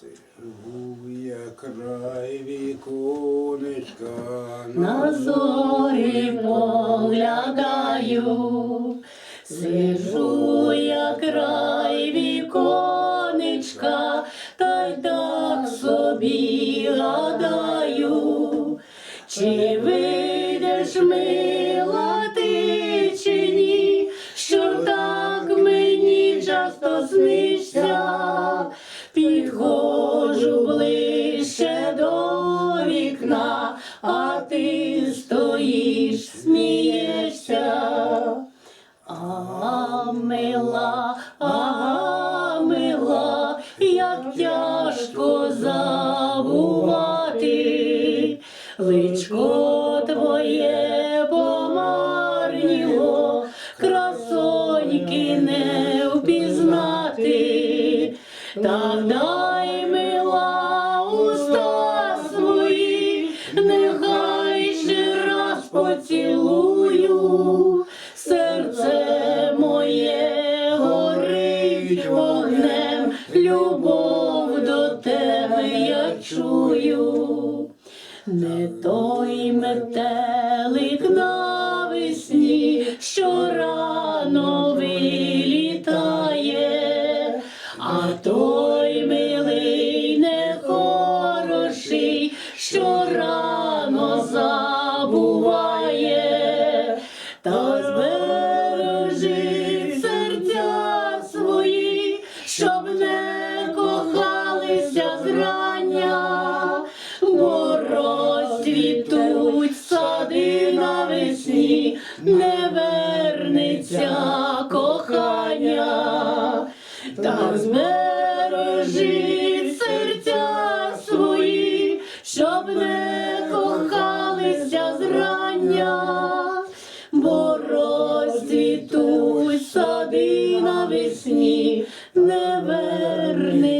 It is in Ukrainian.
Сижу я край віконечка На зорі поглядаю, сижу я край віконечка, та й так собі гадаю, чи вийдеш мила ти чи ні, що так мені часто снишся, підходжу ближче до вікна, а ти стоїш, смієшся. А мила, а мила, як тяжко забувати, личко твоє та дай мила уста свої, нехай ще раз поцілую, серце моє горить вогнем, любов до тебе я чую. Не той метелик забуває, та збережи серця свої, щоб не кохалися зрання, бо розцвітуть сади навесні, не вернеться кохання, та збережи серця свої, щоб не зрання, бо розцвітуть сади навесні, не вернеться